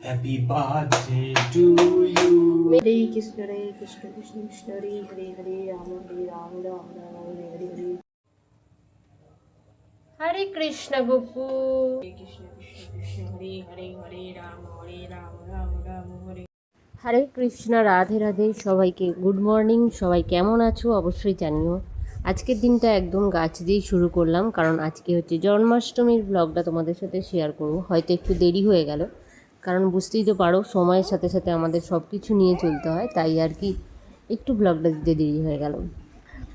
Happy birthday to you. হরে কৃষ্ণ হরে কৃষ্ণ কৃষ্ণ কৃষ্ণ হরে হরে হরে রাম হরে রাম রাম রাম হরে হরে হরে হরে কৃষ্ণ গোপু হরে কৃষ্ণ কৃষ্ণ কৃষ্ণ হরে হরে রাম হরে রাম রাম রাম হরে হরে কৃষ্ণ রাধে রাধে সবাইকে good morning সবাই কেমন আছো অবশ্যই জানিও। আজকের দিনটা একদম গাছ দিয়েই শুরু করলাম, কারণ আজকে হচ্ছে জন্মাষ্টমীর ব্লগটা তোমাদের সাথে শেয়ার করব। হয়তো একটু দেরি হয়ে গেল। কারণ বুঝতেই তো পারো, সময়ের সাথে সাথে আমাদের সব কিছু নিয়ে চলতে হয়, তাই আর কি একটু ব্লগটা দিতে দেরি হয়ে গেল।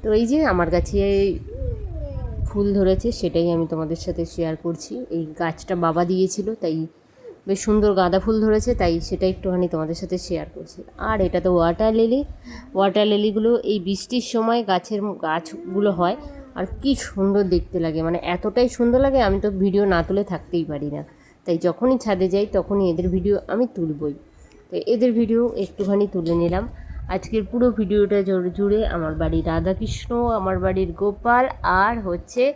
তো এই যে আমার কাছে ফুল ধরেছে, সেটাই আমি তোমাদের সাথে শেয়ার করছি। এই গাছটা বাবা দিয়েছিল, তাই বেশ সুন্দর গাঁদা ফুল ধরেছে, তাই সেটা একটুখানি তোমাদের সাথে শেয়ার করছি। আর এটা তো ওয়াটার লিলি ওয়াটার লিলিগুলো এই বৃষ্টির সময় গাছের গাছগুলো হয়, আর কি সুন্দর দেখতে লাগে মানে এতটাই সুন্দর লাগে, আমি তো ভিডিও না তুলে থাকতেই পারি না। তাই যখনই ছাদে যাই, তখনই এদের ভিডিও আমি তুলবই। তো এদের ভিডিও একটুখানি তুলে নিলাম। আজকের পুরো ভিডিওটা জুড়ে- আমার বাড়ির রাধাকৃষ্ণ, আমার বাড়ির গোপাল, আর হচ্ছে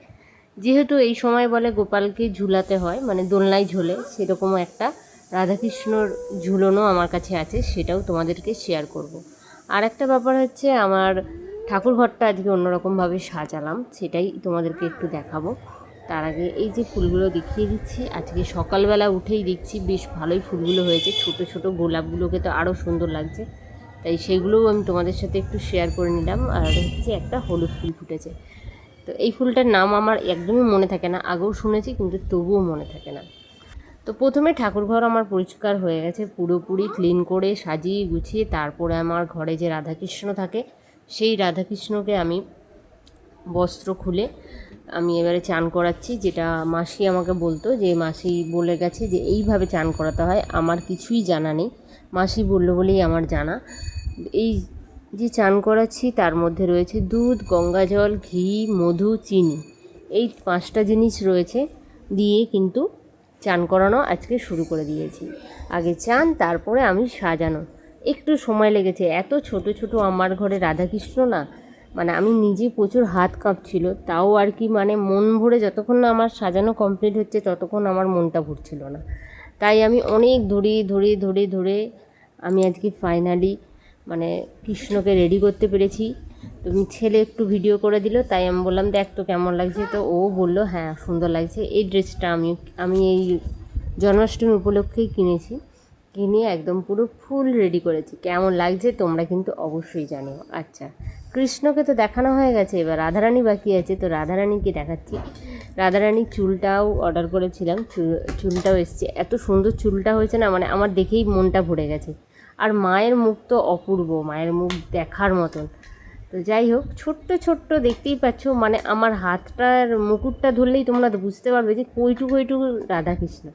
যেহেতু এই সময় বলে গোপালকে ঝুলাতে হয় মানে দোলনায় ঝোলে, সেরকম একটা রাধাকৃষ্ণর ঝুলনও আমার কাছে আছে, সেটাও তোমাদেরকে শেয়ার করব। আর একটা ব্যাপার হচ্ছে আমার ঠাকুর ঘরটা আজকে অন্যরকমভাবে সাজালাম, সেটাই তোমাদেরকে একটু দেখাবো। তার আগে এই যে ফুলগুলো দেখিয়ে দিচ্ছি, আজকে সকালবেলা উঠেই দেখছি বেশ ভালোই ফুলগুলো হয়েছে। ছোট ছোট গোলাপগুলোকে তো আরও সুন্দর লাগছে। তাই সেগুলোও আমি তোমাদের সাথে একটু শেয়ার করে নিলাম। আর হচ্ছে একটা হলুদ ফুল ফুটেছে। তো এই ফুলটার নাম আমার একদমই মনে থাকে না। আগেও শুনেছি, কিন্তু তবুও মনে থাকে না। তো প্রথমে ঠাকুরঘর আমার পরিষ্কার হয়ে গেছে। পুরোপুরি ক্লিন করে সাজিয়ে গুছিয়ে তারপরে আমার ঘরে যে রাধাকৃষ্ণ থাকে, সেই রাধাকৃষ্ণকে আমি বস্ত্র খুলে আমি এবারে চান করাচ্ছি, যেটা মাসি আমাকে বলতো, যে মাসি বলে গেছে যে এইভাবে চান করাতে হয়, আমার কিছুই জানা নেই। মাসি বলল বলেই আমার জানা। এই যে চান করাচ্ছি, তার মধ্যে রয়েছে দুধ, গঙ্গা জল, ঘি, মধু, চিনি। এই পাঁচটা জিনিস রয়েছে দিয়ে কিন্তু চান করানো আজকে শুরু করে দিয়েছি। আগে চান, তারপরে আমি সাজানো। একটু সময় লেগেছে। এত ছোট ছোট আমার ঘরে রাধাকৃষ্ণ না মানে আমি নিজে প্রচুর হাত কাঁপছিল, তাও আর কি মানে মন ভরে যতক্ষণ না আমার সাজানো কমপ্লিট হচ্ছে ততক্ষণ আমার মনটা ভরছিল না। তাই আমি অনেক ধরে ধরে ধরে ধরে আমি আজকে ফাইনালি মানে কৃষ্ণকে রেডি করতে পেরেছি। তুমি ছেলে একটু ভিডিও করে দিল, তাই আমি বললাম, দেখ তো কেমন লাগছে। তো ও বলল হ্যাঁ সুন্দর লাগছে। এই ড্রেসটা আমি আমি এই জন্মাষ্টমী উপলক্ষেই কিনেছি। কিনে একদম পুরো ফুল রেডি করেছি। কেমন লাগছে তোমরা কিন্তু অবশ্যই জানো আচ্ছা কৃষ্ণকে তো দেখানো হয়ে গেছে, এবার রাধারানী বাকি আছে, তো রাধারানীকে দেখাচ্ছি। রাধারানীর চুলটাও অর্ডার করেছিলাম চুল- চুলটাও এসছে। এত সুন্দর চুলটা হয়েছে না মানে আমার দেখেই মনটা ভরে গেছে। আর মায়ের মুখ তো অপূর্ব, মায়ের মুখ দেখার মতন। তো যাই হোক, ছোট্ট ছোট্ট দেখতেই পাচ্ছ মানে আমার হাতটার মুকুটটা ধরলেই তোমরা বুঝতে পারবে যে কইটু কইটু রাধাকৃষ্ণ।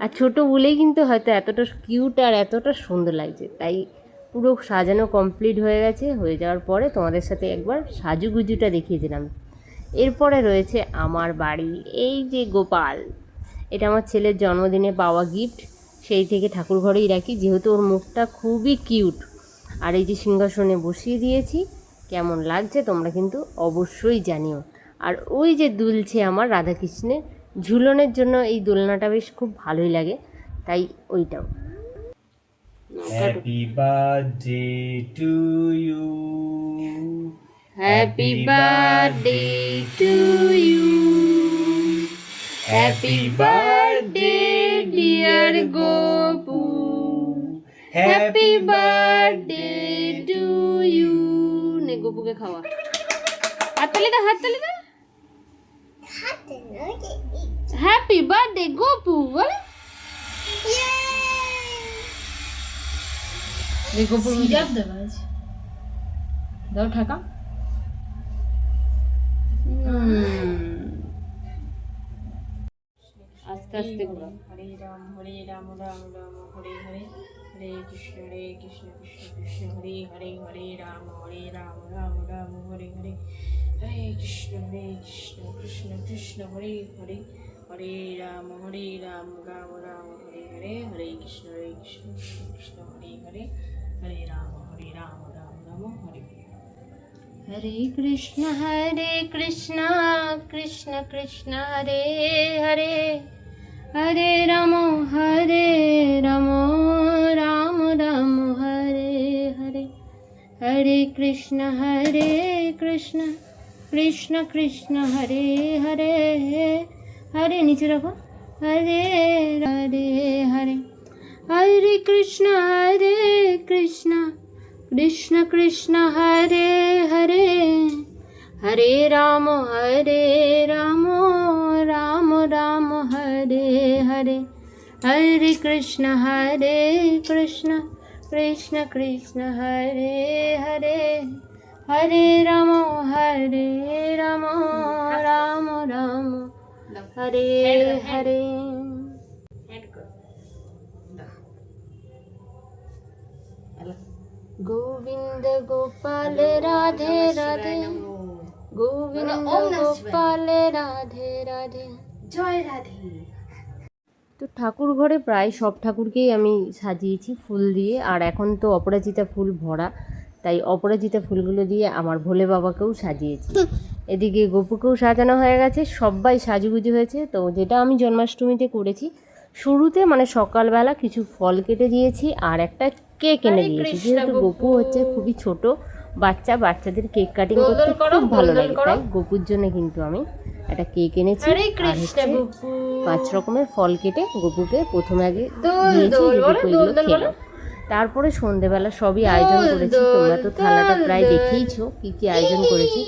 আর ছোট বলেই কিন্তু হয়তো এতটা কিউট আর এতটা সুন্দর লাগছে। তাই পুরো সাজানো কমপ্লিট হয়ে গেছে। হয়ে যাওয়ার পরে তোমাদের সাথে একবার সাজুগুজুটা দেখিয়ে দিলাম এরপরে রয়েছে আমার বাড়ি। এই যে গোপাল, এটা আমার ছেলের জন্মদিনে পাওয়া গিফট সেই থেকে ঠাকুর ঘরেই রাখি। যেহেতু ওর মুখটা খুবই কিউট আর এই যে সিংহাসনে বসিয়ে দিয়েছি। কেমন লাগছে তোমরা কিন্তু অবশ্যই জানিও। আর ওই যে দুলছে আমার রাধাকৃষ্ণের ঝুলনের জন্য এই দোলনাটা বেশ খুব ভালোই লাগে তাই ওইটাও। Happy birthday to you. Happy birthday to you happy birthday dear Gopu happy birthday to you নে গোপুকে খাওয়া। হাততালি দা হাততালি দা। হ্যাপি বার্থডে গোপু বলে? গোপুর সিরাপ দেবা দাও ঠাকা। আস্তে আস্তে ঘোরা হরে রাম হরে রাম রাম রাম হরে হরে। হরে কৃষ্ণ হরে কৃষ্ণ কৃষ্ণ কৃষ্ণ হরে হরে হরে রাম হরে রাম রাম রাম হরে হরে। হরে কৃষ্ণ হরে কৃষ্ণ কৃষ্ণ কৃষ্ণ হরে হরে। হরে রাম হরে রাম রাম রাম হরে হরে হরে কৃষ্ণ হরে কৃষ্ণ কৃষ্ণ হরে হরে হরে রাম হরে রাম রাম রাম হরে হরে কৃষ্ণ হরে কৃষ্ণ কৃষ্ণ কৃষ্ণ হরে হরে হরে রাম হরে রাম রাম রাম হরে হরে হরে কৃষ্ণ হরে কৃষ্ণ कृष्ण कृष्ण हरे हरे হরে নিচে রাখো। হরে হরে হরে। হরে কৃষ্ণ হরে কৃষ্ণ। কৃষ্ণ কৃষ্ণ, হরে হরে। হরে রাম হরে রাম। রাম রাম, হরে হরে। হরে কৃষ্ণ হরে কৃষ্ণ। কৃষ্ণ কৃষ্ণ, হরে হরে। হরে রাম হরে রাম। রাম রাম। হরে হরে। গোবিন্দ গোপাল রাধে রাধে। গোবিন্দ গোপাল রাধে রাধে। জয় রাধে। তো ঠাকুর ঘরে প্রায় সব ঠাকুরকেই আমি সাজিয়েছি ফুল দিয়ে আর এখন তো অপরাজিতা ফুল ভরা। তাই অপরাজিতা ফুলগুলো দিয়ে আমার ভোলে বাবাকেও সাজিয়েছি। এদিকে গপুকেও সাজানো হয়ে গেছে সবাই সাজুগুজু হয়েছে। তো যেটা আমি জন্মাষ্টমীতে করেছি শুরুতে মানে সকালবেলা কিছু ফল কেটে দিয়েছি আর একটা কেক এনে দিয়েছি। যেহেতু গপু। হচ্ছে খুবই ছোট বাচ্চা বাচ্চাদের কেক কাটিং করতে খুব ভালো লাগে। তাই গপুর জন্য কিন্তু আমি একটা কেক এনেছি আর হচ্ছে পাঁচ রকমের ফল কেটে গপুকে প্রথমে আগে দিয়েছি গপু এগুলো খেলো। তারপরে সন্ধেবেলা সবই আয়োজন করেছি। তোমরা তো থালাটা প্রায় দেখেইছো কি কি আয়োজন করেছি।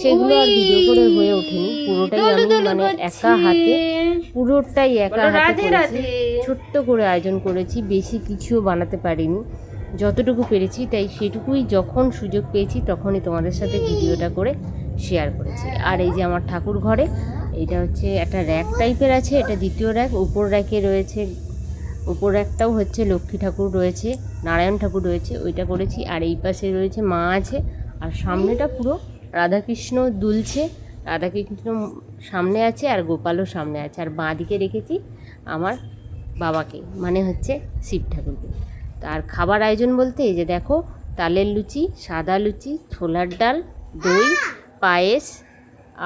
সেগুলো আর ভিডিও করে হয়ে ওঠেনি। পুরোটাই আমি মানে একা হাতে পুরোটাই একা হাতে করেছি। ছোট্ট করে আয়োজন করেছি বেশি কিছুও বানাতে পারিনি। যতটুকু পেরেছি তাই সেটুকুই যখন সুযোগ পেয়েছি তখনই তোমাদের সাথে ভিডিওটা করে শেয়ার করেছি। আর এই যে আমার ঠাকুর ঘরে এটা হচ্ছে একটা র্যাক টাইপের আছে এটা দ্বিতীয় র্যাক উপর র্যাকে রয়েছে উপর একটাও হচ্ছে লক্ষ্মী ঠাকুর রয়েছে, নারায়ণ ঠাকুর রয়েছে, ওইটা করেছি, আর এই পাশে রয়েছে মা আছে, আর সামনেটা পুরো রাধাকৃষ্ণ দুলছে, রাধাকৃষ্ণ সামনে আছে আর গোপালও সামনে আছে, আর বাঁ দিকে রেখেছি আমার বাবাকে মানে হচ্ছে শিব ঠাকুরকে। তার খাবার আয়োজন বলতে এই যে দেখো, তালের লুচি, সাদা লুচি, ছোলার ডাল, দই, পায়েস,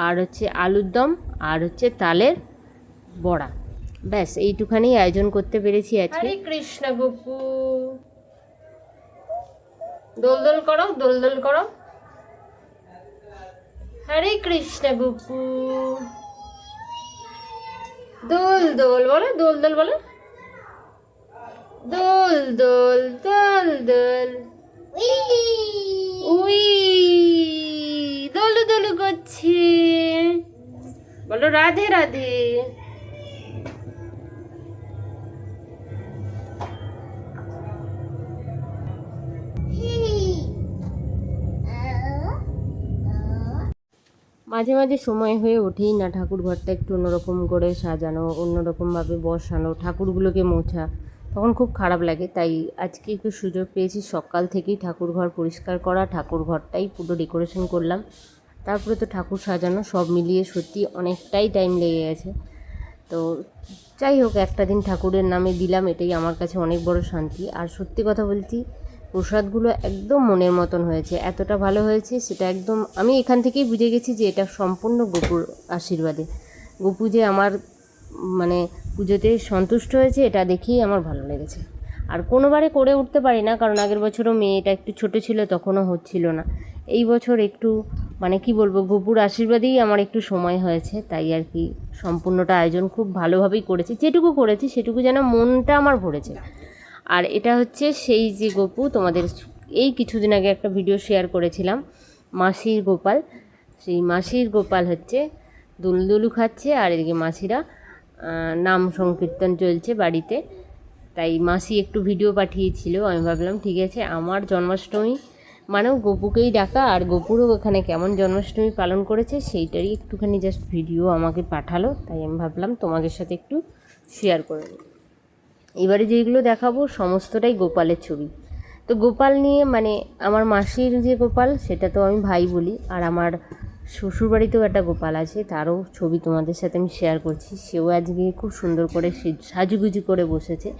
আর হচ্ছে আলুর দম, আর হচ্ছে তালের বড়া। ব্যাস, এইটুখানি আয়োজন করতে পেরেছি আজকে। হরে কৃষ্ণ গপু। দোল দোল করো, দোল দোল করো। হরে কৃষ্ণ গপু। দোল দোল বলো, দোল দোল বলো। দোল দোল দোল দোল। উই। দোলু দোলু করছে। বলো রাধে রাধে। মাঝে মাঝে সময় হয়ে ওঠেই না ঠাকুর ঘরটা একটু অন্যরকম করে সাজানো, অন্যরকমভাবে বসানো, ঠাকুরগুলোকে মোছা। তখন খুব খারাপ লাগে, তাই আজকে একটু সুযোগ পেয়েছি, সকাল থেকেই ঠাকুর ঘর পরিষ্কার করা ঠাকুর ঘরটাই পুরো ডেকোরেশন করলাম। তারপরে তো ঠাকুর সাজানো, সব মিলিয়ে সত্যি অনেকটাই টাইম লেগে গেছে। তো যাই হোক, একটা দিন ঠাকুরের নামে দিলাম, এটাই আমার কাছে অনেক বড় শান্তি। আর সত্যি কথা বলছি প্রসাদগুলো একদম মনের মতন হয়েছে। এতটা ভালো হয়েছে সেটা একদম, আমি এখান থেকেই বুঝে গেছি যে এটা সম্পূর্ণ গোপুর আশীর্বাদে। গোপু যে আমার মানে পুজোতে সন্তুষ্ট হয়েছে, এটা দেখেই আমার ভালো লেগেছে। আর কোনোবারে করে উঠতে পারি না, কারণ আগের বছরও মেয়েটা একটু ছোট ছিল, তখনও হচ্ছিল না। এই বছর একটু মানে কি বলব, গোপুর আশীর্বাদেই আমার একটু সময় হয়েছে, তাই আর কি সম্পূর্ণটা আয়োজন খুব ভালোভাবেই করেছি। যেটুকু করেছি, সেটুকু যেন মনটা আমার ভরেছে। আর এটা হচ্ছে সেই যে গপু, তোমাদের এই কিছুদিন আগে একটা ভিডিও শেয়ার করেছিলাম, মাসির গোপাল। সেই মাসির গোপাল হচ্ছে দুলদুলু খাচ্ছে আর এদিকে মাসিরা নাম সংকীর্তন চলছে বাড়িতে। তাই মাসি একটু ভিডিও পাঠিয়েছিল, আমি ভাবলাম ঠিক আছে, আমার জন্মাষ্টমী মানেও গপুকেই ডাকা আর গপুরও ওখানে কেমন জন্মাষ্টমী পালন করেছে সেইটারই একটুখানি জাস্ট ভিডিও আমাকে পাঠালো, তাই আমি ভাবলাম তোমাদের সাথে একটু শেয়ার করে নিই। এবারে যেগুলো দেখাবো সমস্তটাই গোপালের ছবি। তো গোপাল নিয়ে মানে আমার মাসির যে গোপাল, সেটা তো আমি ভাই বলি। আর আমার শ্বশুরবাড়িতেও একটা গোপাল আছে, তারও ছবি তোমাদের সাথে আমি শেয়ার করছি। সেও আজকে খুব সুন্দর করে সাজুগুজু করে বসেছে।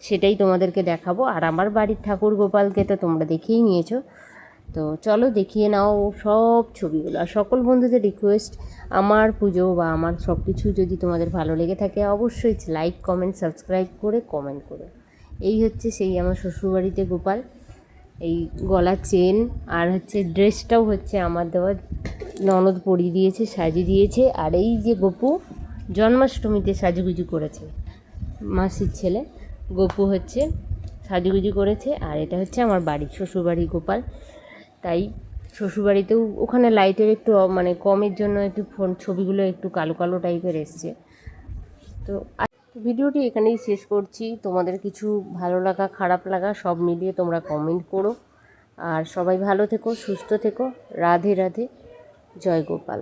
সেটাই তোমাদেরকে দেখাবো। আর আমার বাড়ির ঠাকুর গোপালকে তো তোমরা দেখেই নিয়েছো। তো চলো দেখিয়ে নাও সব ছবিগুলো। আর সকল বন্ধুদের রিকোয়েস্ট আমার পুজো বা আমার সব কিছু যদি তোমাদের ভালো লেগে থাকে, অবশ্যই লাইক কমেন্ট সাবস্ক্রাইব করে কমেন্ট করো। এই হচ্ছে সেই আমার শ্বশুরবাড়িতে গোপাল। এই গলার চেন, আর হচ্ছে ড্রেসটাও হচ্ছে আমার দেওয়া। ননদ পরিয়ে দিয়েছে, সাজিয়ে দিয়েছে। আর এই যে গপু, জন্মাষ্টমীতে সাজুগুজু করেছে। মাসির ছেলে, গপু হচ্ছে সাজুগুজু করেছে। আর এটা হচ্ছে আমার বাড়ি, শ্বশুরবাড়ি গোপাল। তাই শ্বশুরবাড়িতেও ওখানে লাইটের একটু মানে কমের জন্য একটু ফোন ছবিগুলো একটু কালো কালো টাইপের এসছে। তো ভিডিওটি এখানেই শেষ করছি। তোমাদের কিছু ভালো লাগা, খারাপ লাগা সব মিলিয়ে তোমরা কমেন্ট করো। আর সবাই ভালো থেকো, সুস্থ থেকো। রাধে রাধে। জয় গোপাল।